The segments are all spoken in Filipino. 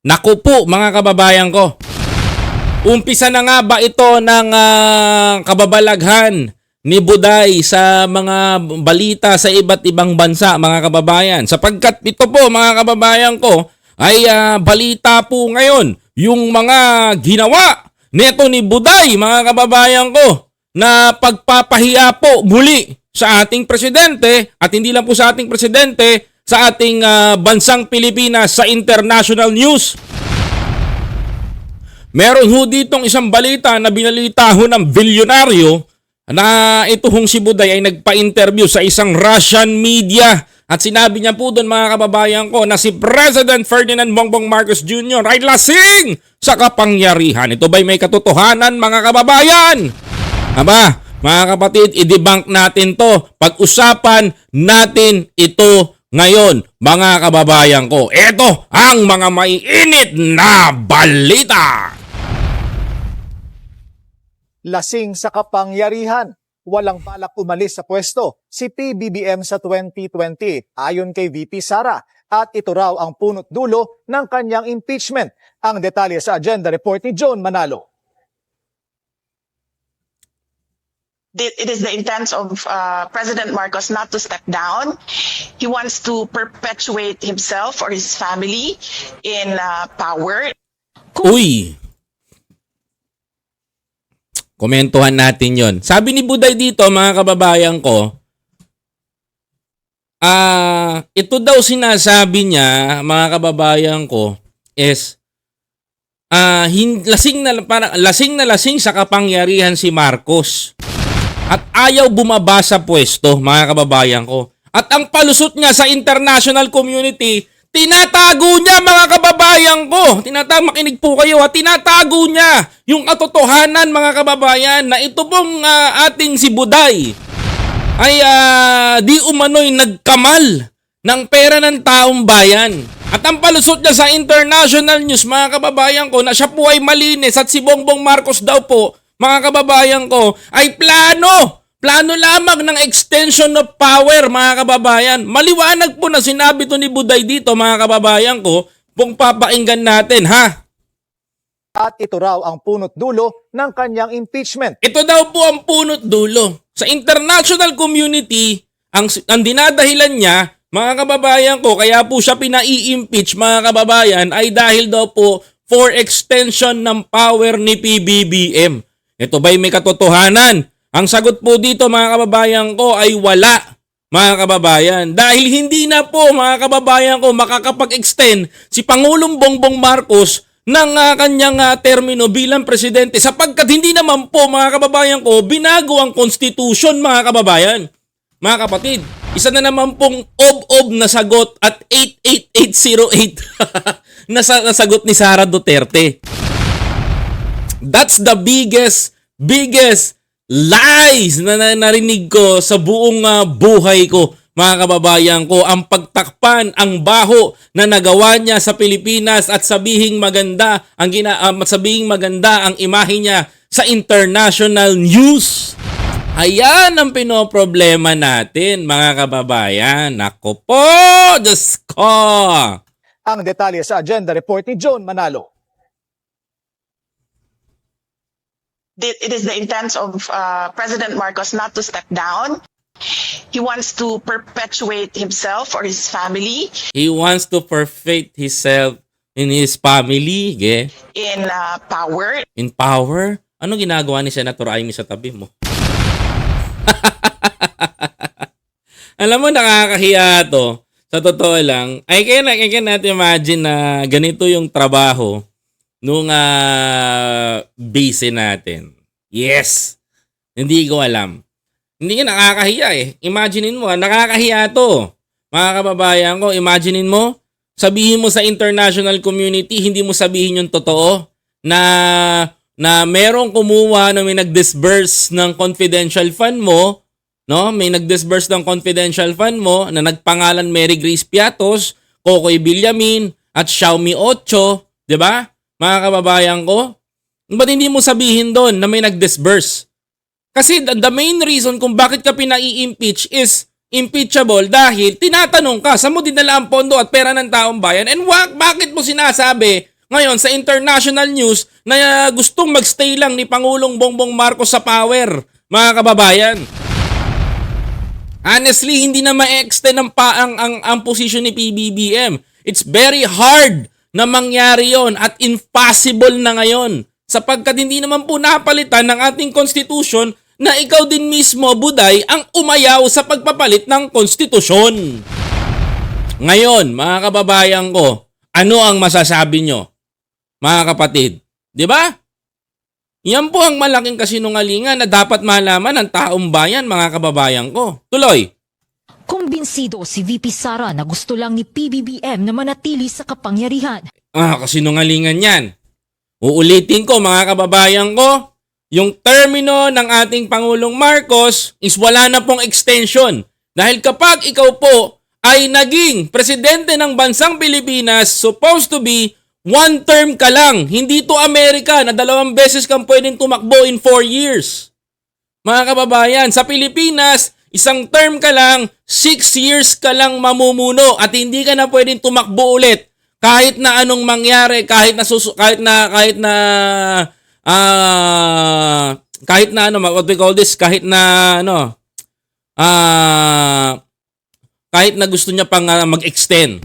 Naku po mga kababayan ko. Umpisa na nga ba ito ng ah, kababalaghan ni Buday sa mga balita sa iba't ibang bansa mga kababayan? Sapagkat ito po mga kababayan ko ay ah, balita po ngayon yung mga ginawa neto ni Buday mga kababayan ko na pagpapahiya po muli sa ating presidente at hindi lang po sa ating presidente sa ating ah, bansang Pilipinas sa international news. Meron ho ditong isang balita na binalita ho ng bilyonaryo na ito hong si Buday ay nagpa-interview sa isang Russian media at sinabi niya po doon mga kababayan ko na si President Ferdinand Bongbong Marcos Jr. ay lasing sa kapangyarihan. Ito ba'y may katotohanan mga kababayan? Aba, mga kapatid, i-debunk natin to. Pag-usapan natin ito ngayon, mga kababayan ko. Ito ang mga maiinit na balita. lasing sa kapangyarihan. Walang balak umalis sa pwesto si PBBM sa 2020 ayon kay VP Sara at ito raw ang punot dulo ng kanyang impeachment. Ang detalye sa agenda report ni John Manalo. the- it is the intent of uh, President Marcos not to step down. He wants to perpetuate himself or his family in uh, power. Uy! Komentuhan natin yon. Sabi ni Buday dito, mga kababayan ko, ah, ito daw sinasabi niya, mga kababayan ko, is ah, hin- lasing na para lasing na lasing sa kapangyarihan si Marcos. At ayaw bumaba sa pwesto, mga kababayan ko. At ang palusot niya sa international community, tinatago niya mga kababayan ko. Tinatago, makinig po kayo ha. Tinatago niya yung katotohanan mga kababayan na ito pong ah, ating si Buday ay ah, di umano'y nagkamal ng pera ng taong bayan. At ang palusot niya sa international news, mga kababayan ko, na siya po ay malinis at si Bongbong Marcos daw po, mga kababayan ko, ay plano. Plano lamang ng extension of power, mga kababayan. Maliwanag po na sinabi to ni Buday dito, mga kababayan ko, kung papakinggan natin, ha? At ito raw ang punot dulo ng kanyang impeachment. Ito daw po ang punot dulo. Sa international community, ang, ang dinadahilan niya, mga kababayan ko, kaya po siya pinai-impeach mga kababayan ay dahil daw po for extension ng power ni PBBM. Ito ba'y may katotohanan? Ang sagot po dito mga kababayan ko ay wala mga kababayan. Dahil hindi na po mga kababayan ko makakapag-extend si Pangulong Bongbong Marcos ng ah, kanyang ah, termino bilang presidente sapagkat hindi naman po mga kababayan ko binago ang constitution mga kababayan. Mga kapatid, isa na naman pong ob-ob na sagot at 88808 na sa- na sagot ni Sara Duterte. That's the biggest, biggest lies na, na narinig ko sa buong ah, buhay ko, mga kababayan ko. Ang pagtakpan, ang baho na nagawa niya sa Pilipinas at sabihing maganda, ang gina, ah, sabihing maganda ang imahe niya sa international news. Ayan ang pinoproblema natin, mga kababayan. Nako po, Diyos ko! Ang detalye sa agenda report ni John Manalo. The- It is the intent of uh, President Marcos not to step down. He wants to perpetuate himself or his family He wants to perfect himself in his family, ge, in uh, power. in power. Ano ginagawa ni Senator Amy sa tabi mo? Alam mo, nakakahiya to. Sa totoo lang, ay kaya na, kaya natin imagine na ganito yung trabaho nung uh, base natin. Yes! Hindi ko alam. Hindi nga nakakahiya eh. Imaginein mo, ah, nakakahiya to. Mga kababayan ko, imaginein mo, sabihin mo sa international community, hindi mo sabihin yung totoo na na merong kumuha na may nag-disburse ng confidential fund mo, no? May nag-disburse ng confidential fund mo na nagpangalan Mary Grace Piatos, Kokoy Villamin, at Xiaomi 8, 'di ba? Mga kababayan ko, ba't hindi mo sabihin doon na may nag-disburse? Kasi the, main reason kung bakit ka pinai-impeach is impeachable dahil tinatanong ka, saan mo dinala ang pondo at pera ng taong bayan? And wa- bakit mo sinasabi ngayon sa international news na gustong magstay lang ni Pangulong Bongbong Marcos sa power, mga kababayan? Honestly, hindi na ma-extend ang, pa, ang, ang, ang position ni PBBM. It's very hard na mangyari yon at impossible na ngayon sapagkat hindi naman po napalitan ng ating konstitusyon na ikaw din mismo, Buday, ang umayaw sa pagpapalit ng konstitusyon. Ngayon, mga kababayan ko, ano ang masasabi nyo, mga kapatid? Di ba? Yan po ang malaking kasinungalingan na dapat malaman ng taong bayan, mga kababayan ko. Tuloy. Kumbinsido si VP Sara na gusto lang ni PBBM na manatili sa kapangyarihan. Ah, kasinungalingan yan. Uulitin ko, mga kababayan ko, yung termino ng ating Pangulong Marcos is wala na pong extension. Dahil kapag ikaw po ay naging presidente ng bansang Pilipinas, supposed to be one term ka lang. Hindi to Amerika na dalawang beses kang pwedeng tumakbo in four years. Mga kababayan, sa Pilipinas, isang term ka lang, six years ka lang mamumuno at hindi ka na pwedeng tumakbo ulit kahit na anong mangyari, kahit na susu- kahit na kahit na ah kahit na ano, what we call this, kahit na ano ah kahit na gusto niya pang ah, mag-extend.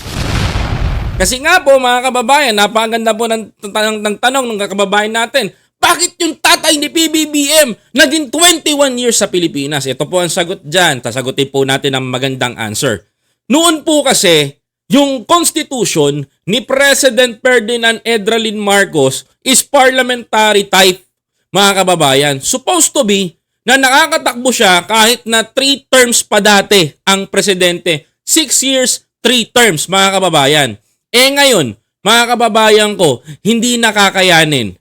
Kasi nga po mga kababayan, napakaganda po ng, ng, ng tanong ng kababayan natin. Bakit yung tatay ni PBBM naging 21 years sa Pilipinas? Ito po ang sagot dyan. Tasagutin po natin ang magandang answer. Noon po kasi, yung constitution ni President Ferdinand Edralin Marcos is parliamentary type, mga kababayan. Supposed to be na nakakatakbo siya kahit na 3 terms pa dati ang presidente. 6 years, 3 terms, mga kababayan. Eh ngayon, mga kababayan ko, hindi nakakayanin.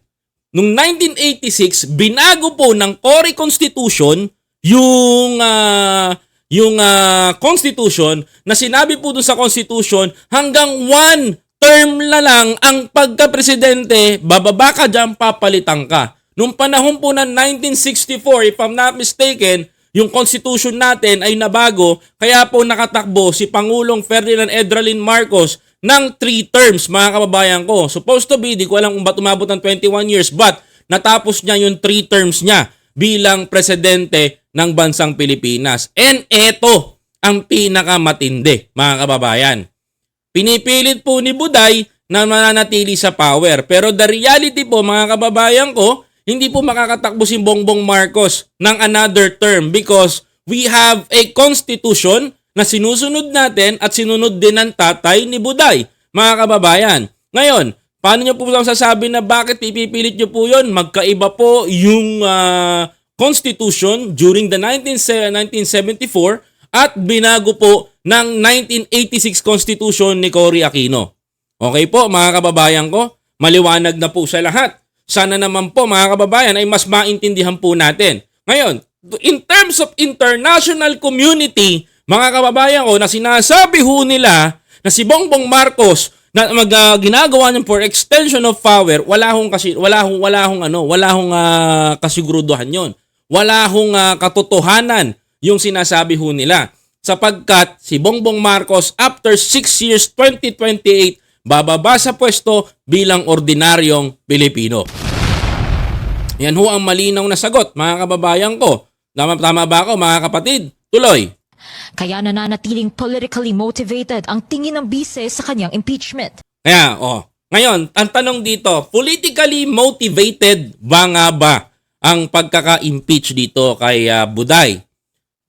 Noong 1986, binago po ng Cory Constitution yung ah, yung ah, Constitution na sinabi po dun sa Constitution hanggang one term na lang ang pagka-presidente, bababa ka dyan, papalitan ka. Noong panahon po ng 1964, if I'm not mistaken, yung constitution natin ay nabago, kaya po nakatakbo si Pangulong Ferdinand Edralin Marcos ng 3 terms, mga kababayan ko. Supposed to be, di ko alam kung ba't umabot ng 21 years, but natapos niya yung 3 terms niya bilang presidente ng bansang Pilipinas. And eto ang pinakamatindi, mga kababayan. Pinipilit po ni Buday na mananatili sa power. Pero the reality po mga kababayan ko, hindi po makakatakbo si Bongbong Marcos ng another term because we have a constitution na sinusunod natin at sinunod din ng tatay ni Buday, mga kababayan. Ngayon, paano nyo po sasabi na bakit ipipilit nyo po yun? Magkaiba po yung ah, constitution during the 19, 1974 at binago po ng 1986 Constitution ni Cory Aquino. Okay po mga kababayan ko, maliwanag na po sa lahat. Sana naman po mga kababayan ay mas maintindihan po natin. Ngayon, in terms of international community, mga kababayan ko na sinasabi ho nila na si Bongbong Marcos na mag ah, ginagawa niya for extension of power, wala hong kasi wala hong wala hong ano, wala hong ah, kasiguruduhan 'yon. Wala hong ah, katotohanan yung sinasabi ho nila. Sapagkat si Bongbong Marcos after 6 years 2028 bababa sa pwesto bilang ordinaryong Pilipino. Yan ho ang malinaw na sagot, mga kababayan ko. Tama, tama ba ako, mga kapatid? Tuloy. Kaya nananatiling politically motivated ang tingin ng bise sa kanyang impeachment. Kaya, oh. Ngayon, ang tanong dito, politically motivated ba nga ba ang pagkaka-impeach dito kay ah, Buday?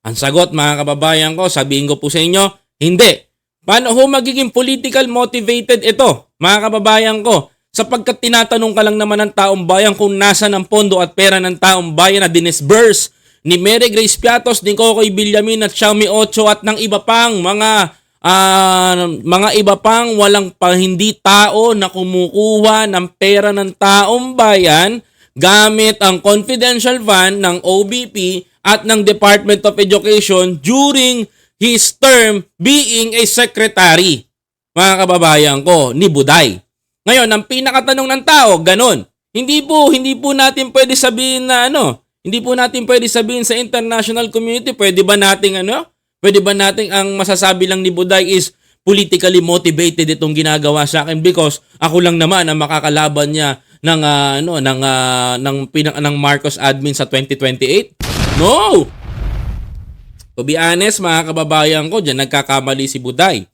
Ang sagot, mga kababayan ko, sabihin ko po sa inyo, hindi. Paano ho magiging political motivated ito, mga kababayan ko? Sapagkat tinatanong ka lang naman ng taong bayan kung nasa ng pondo at pera ng taong bayan na dinisburse ni Mary Grace Piatos, ni Kokoy Villamin at Xiaomi Ocho at ng iba pang mga ah, mga iba pang walang pa hindi tao na kumukuha ng pera ng taong bayan gamit ang confidential fund ng OBP at ng Department of Education during his term being a secretary, mga kababayan ko, ni Buday. Ngayon, ang pinakatanong ng tao, ganun. Hindi po, hindi po natin pwede sabihin na ano, hindi po natin pwede sabihin sa international community, pwede ba nating ano, Pwede ba natin ang masasabi lang ni Buday is politically motivated itong ginagawa sa akin because ako lang naman ang makakalaban niya ng ah, ano ng ah, ng pinang ng Marcos admin sa 2028? No. To be honest, mga kababayan ko, diyan nagkakamali si Buday.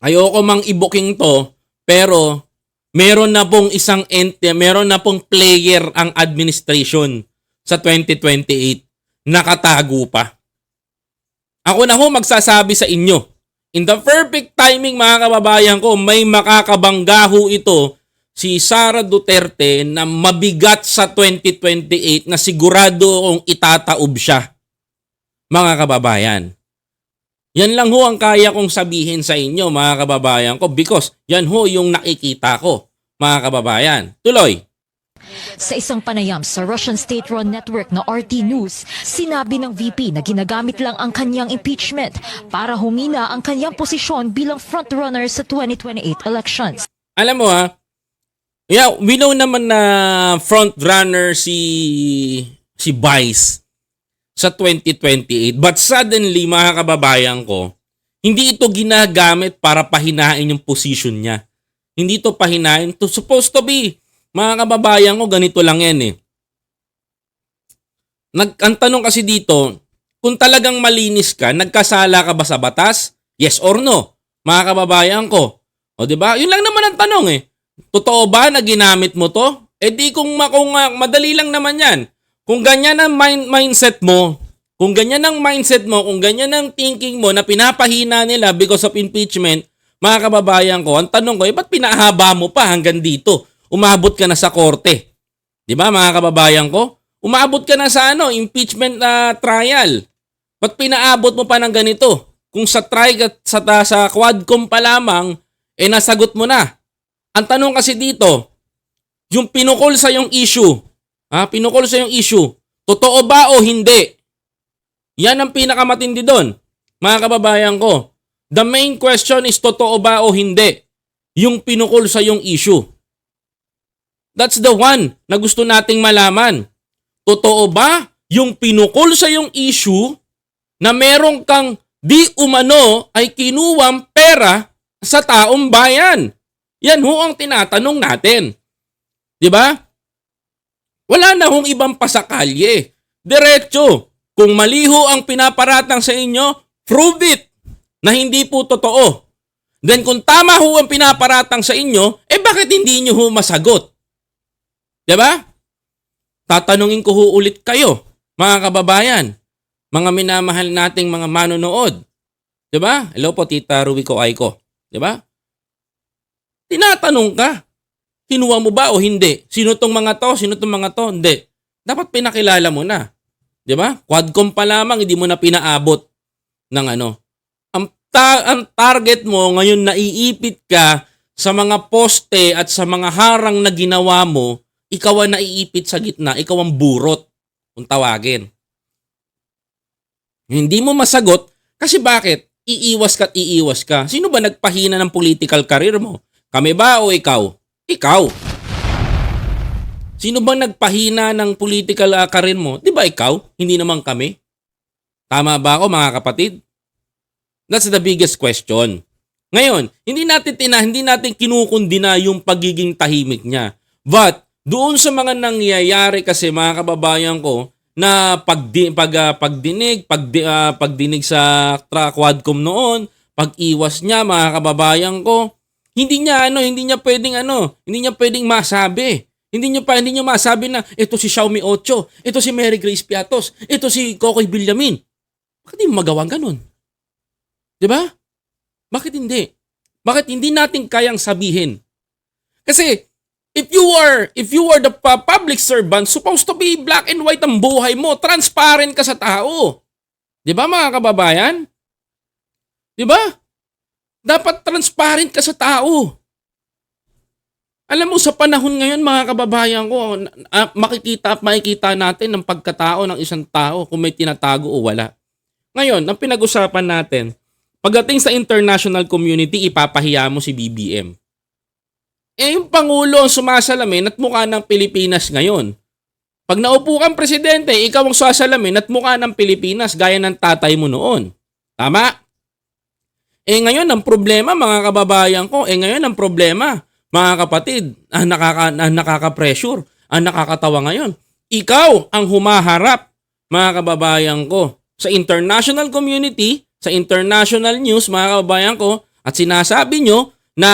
Ayoko mang ibuking to, pero meron na pong isang ente, meron na pong player ang administration sa 2028. Nakatago pa. Ako na ho magsasabi sa inyo. In the perfect timing mga kababayan ko, may makakabangga ho ito si Sara Duterte na mabigat sa 2028 na sigurado kong itataob siya. Mga kababayan. Yan lang ho ang kaya kong sabihin sa inyo mga kababayan ko because yan ho yung nakikita ko mga kababayan. Tuloy. Sa isang panayam sa Russian state-run network na RT News, sinabi ng VP na ginagamit lang ang kanyang impeachment para humina ang kanyang posisyon bilang frontrunner sa 2028 elections. Alam mo ha, yeah, we know naman na front runner si si Vice sa 2028. But suddenly, mga kababayan ko, hindi ito ginagamit para pahinain yung position niya. Hindi ito pahinain. Ito supposed to be, mga kababayan ko, ganito lang yan eh. Nag, ang tanong kasi dito, kung talagang malinis ka, nagkasala ka ba sa batas? Yes or no? Mga kababayan ko. O di ba? Yun lang naman ang tanong eh. Totoo ba na ginamit mo to? Eh di kung, kung madali lang naman yan. Kung ganyan ang mind, mindset mo, kung ganyan ang mindset mo, kung ganyan ang thinking mo na pinapahina nila because of impeachment, mga kababayan ko, ang tanong ko, eh ba't pinahaba mo pa hanggang dito? Umabot ka na sa korte. Di ba mga kababayan ko? Umabot ka na sa ano, impeachment na trial. Ba't pinaabot mo pa ng ganito? Kung sa try at sa, sa quadcom pa lamang, eh nasagot mo na. Ang tanong kasi dito, yung pinukol sa yung issue, ha, pinukol sa yung issue, totoo ba o hindi? Yan ang pinakamatindi doon, mga kababayan ko. The main question is totoo ba o hindi yung pinukol sa yung issue. That's the one na gusto nating malaman. Totoo ba yung pinukol sa yung issue na meron kang di umano ay kinuwang pera sa taong bayan? Yan ho ang tinatanong natin. 'Di ba? Wala na hong ibang pasakalye. Diretso. Kung mali ho ang pinaparatang sa inyo, prove it na hindi po totoo. Then kung tama ho ang pinaparatang sa inyo, eh bakit hindi nyo ho masagot? ba? Tatanungin ko ho ulit kayo, mga kababayan, mga minamahal nating mga manonood. ba? Hello po Tita Rubico Aiko, ba? Tinatanong ka, kinuha mo ba o hindi? Sino tong mga to? Sino tong mga to? Hindi. Dapat pinakilala mo na. 'Di ba? Quadcom pa lamang hindi mo na pinaabot ng ano. Ang, ta- ang target mo ngayon naiipit ka sa mga poste at sa mga harang na ginawa mo, ikaw ang naiipit sa gitna, ikaw ang burot kung tawagin. Hindi mo masagot kasi bakit? Iiwas ka iiwas ka. Sino ba nagpahina ng political career mo? Kami ba o ikaw? Ikaw. Sino ba nagpahina ng political ah, career mo? Di ba ikaw? Hindi naman kami. Tama ba ako mga kapatid? That's the biggest question. Ngayon, hindi natin tina, hindi natin kinukundina yung pagiging tahimik niya. But doon sa mga nangyayari kasi mga kababayan ko na pagdi, pag, ah, pagdinig, pagdi, ah, pagdinig sa tra- quadcom noon, pag-iwas niya mga kababayan ko, hindi niya ano, hindi niya pwedeng ano, hindi niya pwedeng masabi. Hindi niyo pa hindi niyo masabi na ito si Xiaomi 8, ito si Mary Grace Piatos, ito si Kokoy Villamin. Bakit hindi mo magawang ganun? 'Di ba? Bakit hindi? Bakit hindi natin kayang sabihin? Kasi if you are if you are the pu- public servant, supposed to be black and white ang buhay mo, transparent ka sa tao. 'Di ba mga kababayan? 'Di ba? Dapat transparent ka sa tao. Alam mo, sa panahon ngayon, mga kababayan ko, makikita at makikita natin ang pagkatao ng isang tao kung may tinatago o wala. Ngayon, ang pinag-usapan natin, pagdating sa international community, ipapahiya mo si BBM. Eh, yung Pangulo ang sumasalamin at mukha ng Pilipinas ngayon. Pag naupo kang presidente, ikaw ang sasalamin at mukha ng Pilipinas gaya ng tatay mo noon. Tama? Eh ngayon ang problema mga kababayan ko, eh ngayon ang problema mga kapatid, ang nakaka ang nakaka-pressure, ang nakakatawa ngayon. Ikaw ang humaharap mga kababayan ko sa international community, sa international news mga kababayan ko at sinasabi nyo na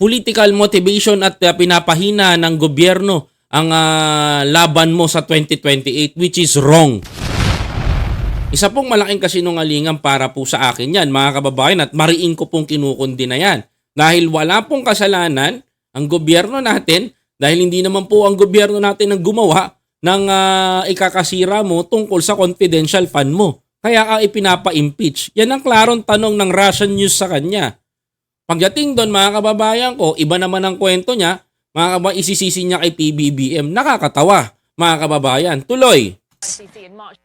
political motivation at uh, pinapahina ng gobyerno ang uh, laban mo sa 2028 which is wrong. Isa pong malaking kasinungalingan para po sa akin yan, mga kababayan, at mariin ko pong kinukundi na yan. Dahil wala pong kasalanan ang gobyerno natin, dahil hindi naman po ang gobyerno natin ang gumawa ng ah, ikakasira mo tungkol sa confidential fund mo. Kaya ka ipinapa-impeach. Yan ang klarong tanong ng Russian News sa kanya. Pagdating doon, mga kababayan ko, iba naman ang kwento niya, mga kababayan, isisisi niya kay PBBM. Nakakatawa, mga kababayan. Tuloy.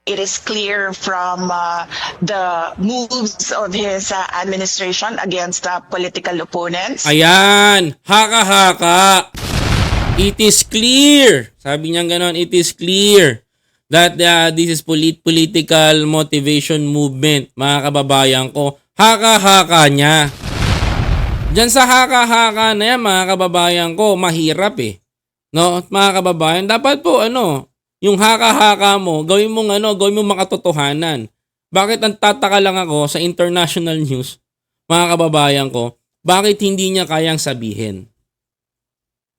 It is clear from uh, the moves of his uh, administration against uh, political opponents. Ayan, haka-haka. It is clear. Sabi niya ganon, it is clear that uh, this is polit- political motivation movement, mga kababayan ko. Haka-haka niya. Diyan sa haka-haka na yan, mga kababayan ko, mahirap eh. No, mga kababayan, dapat po ano, yung haka-haka mo, gawin mong ano, gawin mong makatotohanan. Bakit ang tataka lang ako sa international news, mga kababayan ko, bakit hindi niya kayang sabihin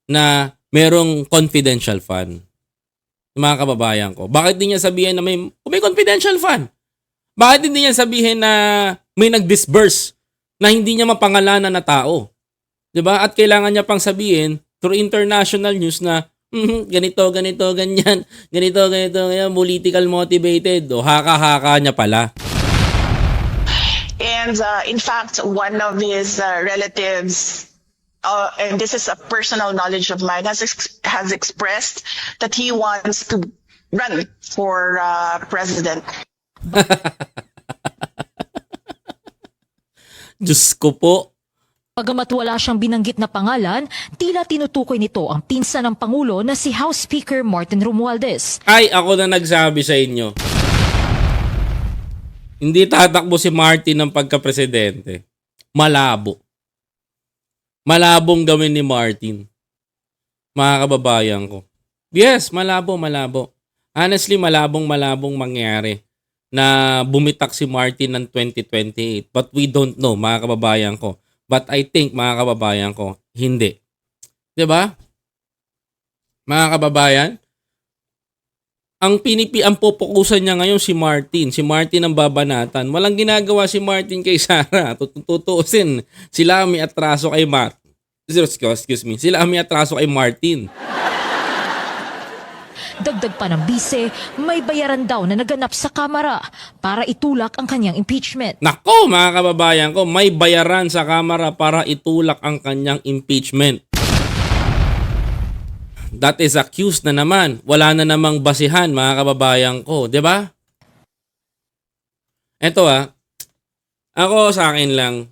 na merong confidential fund? Mga kababayan ko. Bakit hindi niya sabihin na may, may confidential fund? Bakit hindi niya sabihin na may nag-disburse na hindi niya mapangalanan na tao? 'Di ba? At kailangan niya pang sabihin through international news na "Mhm, ganito, ganito, ganyan, ganito, ganito, ganyan, political motivated. O haka-haka niya pala. And uh, in fact, one of his uh, relatives, uh, and this is a personal knowledge of mine, has ex- has expressed that he wants to run for uh, president. Diyos ko po. Pagamat wala siyang binanggit na pangalan, tila tinutukoy nito ang pinsan ng Pangulo na si House Speaker Martin Romualdez. Ay, ako na nagsabi sa inyo. Hindi tatakbo si Martin ng pagka-presidente. Malabo. Malabong gawin ni Martin. Mga kababayan ko. Yes, malabo, malabo. Honestly, malabong, malabong mangyari na bumitak si Martin ng 2028. But we don't know, mga kababayan ko. But I think, mga kababayan ko, hindi. 'Di ba? Mga kababayan, ang pinipi ang pupukusan niya ngayon si Martin. Si Martin ang babanatan. Walang ginagawa si Martin kay Sara. Tututusin. Sila may atraso kay Martin. Excuse me. Sila may atraso kay Martin. Dagdag pa ng bise, may bayaran daw na naganap sa Kamara para itulak ang kanyang impeachment. Nako mga kababayan ko, may bayaran sa Kamara para itulak ang kanyang impeachment. That is accused na naman. Wala na namang basihan mga kababayan ko. 'di ba? Ito ah. Ako sa akin lang.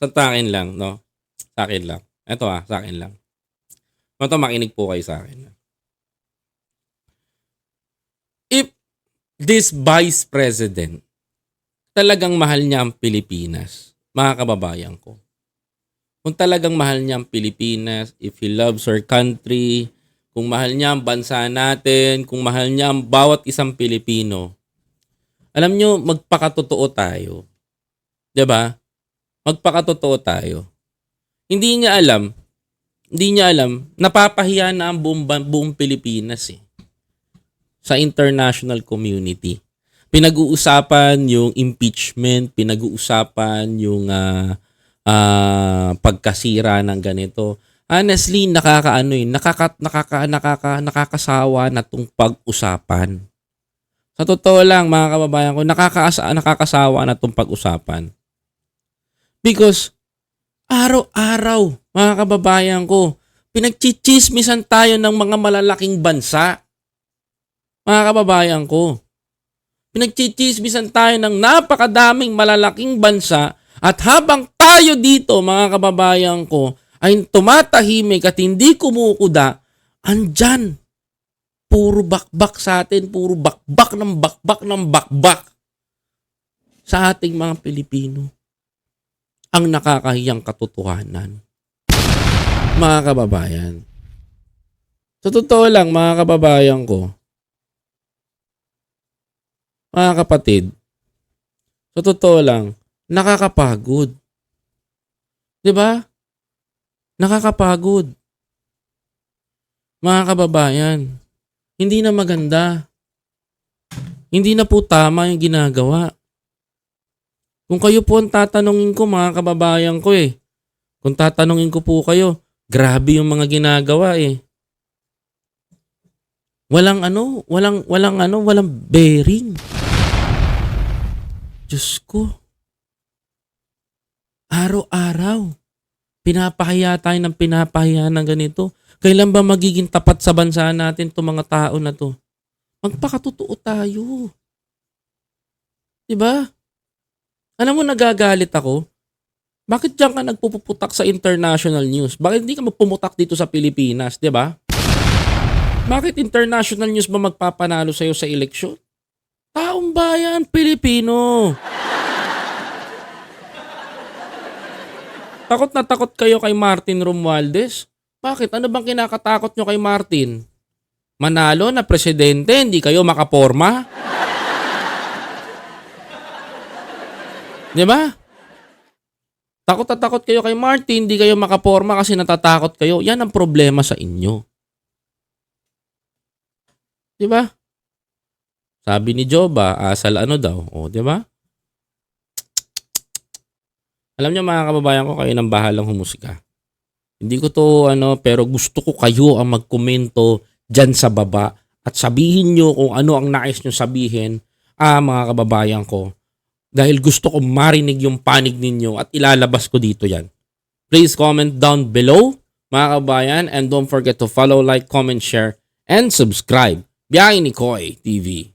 Sa akin lang, no? Sa akin lang. Ito ah, sa akin lang. Ito makinig po kayo sa akin. If this vice president talagang mahal niya ang Pilipinas, mga kababayan ko. Kung talagang mahal niya ang Pilipinas, if he loves our country, kung mahal niya ang bansa natin, kung mahal niya ang bawat isang Pilipino, alam niyo, magpakatotoo tayo. ba? Magpakatotoo tayo. Hindi niya alam, hindi niya alam, napapahiya na ang buong, buong Pilipinas eh sa international community. Pinag-uusapan yung impeachment, pinag-uusapan yung ah, ah, pagkasira ng ganito. Honestly, nakakaano eh, nakaka, nakaka, nakaka, nakakasawa na tong pag-usapan. Sa totoo lang, mga kababayan ko, nakakaasa, nakakasawa na tong pag-usapan. Because, araw-araw, mga kababayan ko, pinagchichismisan tayo ng mga malalaking bansa mga kababayan ko. Pinagchichismisan tayo ng napakadaming malalaking bansa at habang tayo dito, mga kababayan ko, ay tumatahimik at hindi kumukuda, andyan. puro bakbak sa atin, puro bakbak ng bakbak ng bakbak sa ating mga Pilipino. Ang nakakahiyang katotohanan. Mga kababayan. Sa totoo lang, mga kababayan ko, mga kapatid, sa totoo lang, nakakapagod. 'Di ba? Nakakapagod. Mga kababayan, hindi na maganda. Hindi na po tama yung ginagawa. Kung kayo po ang tatanungin ko, mga kababayan ko eh. Kung tatanungin ko po kayo, grabe yung mga ginagawa eh. Walang ano, walang, walang ano, walang bearing. Diyos ko. Araw-araw. Pinapahiya tayo ng pinapahiya ng ganito. Kailan ba magiging tapat sa bansa natin itong mga tao na to? Magpakatotoo tayo. 'Di ba? Alam mo nagagalit ako. Bakit diyan ka nagpupuputak sa international news? Bakit hindi ka magpumutak dito sa Pilipinas, 'di ba? Bakit international news ba magpapanalo sa sa eleksyon? Taong bayan, Pilipino. Takot na takot kayo kay Martin Romualdez? Bakit? Ano bang kinakatakot nyo kay Martin? Manalo na presidente, hindi kayo makaporma? Di ba? Takot na takot kayo kay Martin, hindi kayo makaporma kasi natatakot kayo. Yan ang problema sa inyo. Di ba? Sabi ni Joba, asal ano daw. O, di ba? Alam niyo mga kababayan ko, kayo nang bahalang humusika. Hindi ko to ano, pero gusto ko kayo ang magkomento dyan sa baba at sabihin nyo kung ano ang nais nyo sabihin, ah mga kababayan ko. Dahil gusto ko marinig yung panig ninyo at ilalabas ko dito yan. Please comment down below, mga kababayan, and don't forget to follow, like, comment, share, and subscribe. Biyahe ni Koy TV.